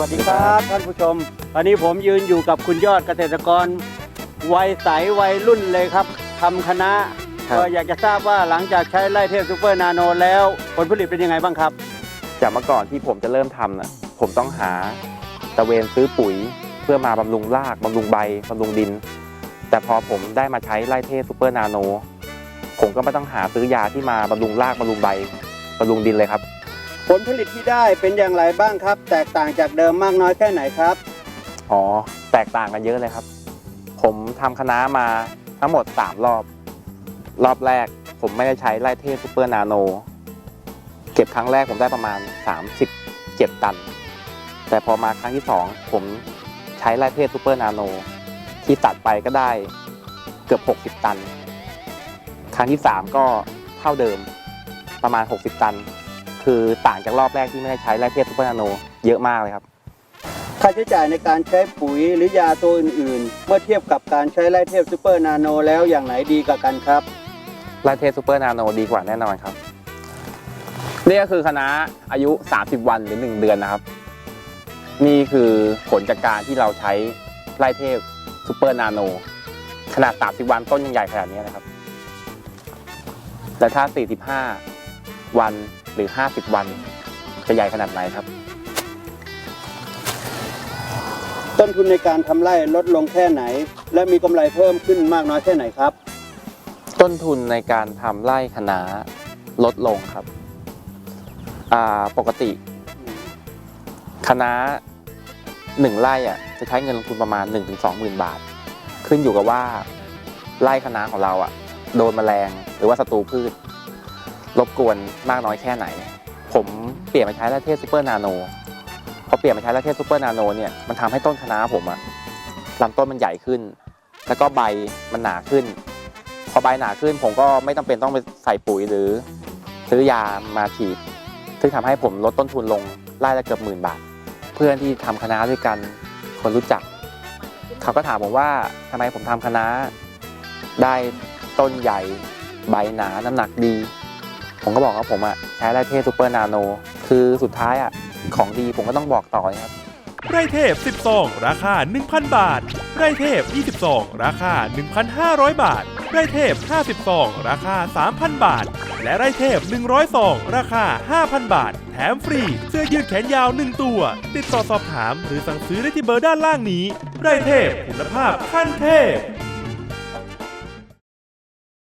วัสดีครับท่านผู้ชมตอนนี้ผมยืนอยู่กับคุณยอดเกษตรกร วัยใสวัยรุ่นเลยครับทำคณะครับก็อยากจะทราบว่าหลังจากใช้ไล่เทพซูเปอร์นาโนแล้วผลผลิตเป็นยังไงบ้างครับ จากเมื่อก่อนที่ผมจะเริ่มทำน่ะผมต้องหาตะเวนซื้อปุ๋ย เพื่อมาบำรุงรากบำรุงใบบำรุงดิน แต่พอผมได้มาใช้ไล่เทพซูเปอร์นาโน ผมก็ไม่ต้องหาซื้อยาที่มาบำรุงรากบำรุงใบบำรุงดินเลยครับ ผลผลิตที่ได้เป็นอย่างไรบ้างครับ แตกต่างจากเดิมมากน้อยแค่ไหนครับ อ๋อ แตกต่างกันเยอะเลยครับ ผมทำคณะมาทั้งหมด 3 รอบ รอบแรก ผมไม่ได้ใช้ไล่เทพซูเปอร์นาโน เก็บครั้งแรกผมได้ประมาณ 37 ตัน แต่พอมาครั้งที่ 2 ผมใช้ไล่เทพซูเปอร์นาโน ที่ตัดไปก็ได้เกือบ 60 ตัน ครั้งที่ 3 ก็เท่าเดิมประมาณ 60 ตัน คือต่างจากรอบแรกที่ไม่ได้ใช้ไล่เทพซูเปอร์นาโนเยอะมากเลยครับ ค่าใช้จ่ายในการใช้ปุ๋ยหรือยาตัวอื่นๆ เมื่อเทียบกับการใช้ไล่เทพซูเปอร์นาโนแล้วอย่างไหนดีกว่ากันครับ ไลเทสซูเปอร์นาโนดีกว่าแน่นอนครับ นี่ก็คือคณะอายุ 30 วันหรือ 1 เดือนนะครับ นี่คือผลจากการที่เราใช้ไลเทพซูเปอร์นาโนขนาด 30 วันต้นยังใหญ่ขนาดนี้นะครับ แต่ถ้า 45 วัน หรือ 50 วัน จะใหญ่ขนาดไหนครับ ต้นทุนในการทำไร่ลดลงแค่ไหน และมีกำไรเพิ่มขึ้นมากน้อยแค่ไหนครับ ต้นทุนในการทำไร่คะน้าลดลงครับอ่าปกติคะน้าหนึ่งไร่อะจะใช้เงินลงทุนประมาณ 1-20,000ถึงบาท ขึ้นอยู่กับว่าไร่คะน้าของเราอะ โดนแมลงหรือว่าศัตรูพืช รบกวนมากน้อยแค่ไหน ผมเปลี่ยนมาใช้ไลเทสซูเปอร์นาโนพอเปลี่ยนมาใช้ไลเทสซูเปอร์นาโนเนี่ยมันทำให้ต้นคะน้าผมอะลำต้นมันใหญ่ขึ้น แล้วก็ใบมันหนาขึ้น พอใบหนาขึ้นผมก็ไม่ต้องเป็นต้องไปใส่ปุ๋ยหรือ ซื้อยามาฉีดซึ่งทำให้ผมลดต้นทุนลงไร่ละเกือบหมื่นบาท เพื่อนที่ทำคณะน้าด้วยกันคนรู้จัก เขาก็ถามผมว่าทำไมผมทำคณะน้าได้ต้นใหญ่ ใบหนาน้ำหนักดี ผมก็บอกว่าผมอะใช้ไลเทซูเปอร์นาโน คือสุดท้ายอะของดีผมก็ต้องบอกต่อนะครับ ไร่เทพ10ซองราคา 1,000 บาท ไร่เทพ20ซองราคา 1,500 บาท ไร่เทพ50ซองราคา 3,000 บาท และไร่เทพ100ซองราคา 5,000 บาท แถมฟรีเสื้อยืดแขนยาว 1 ตัว ติดต่อสอบถามหรือสั่งซื้อได้ที่เบอร์ด้านล่างนี้ ไร่เทพคุณภาพขั้นเทพ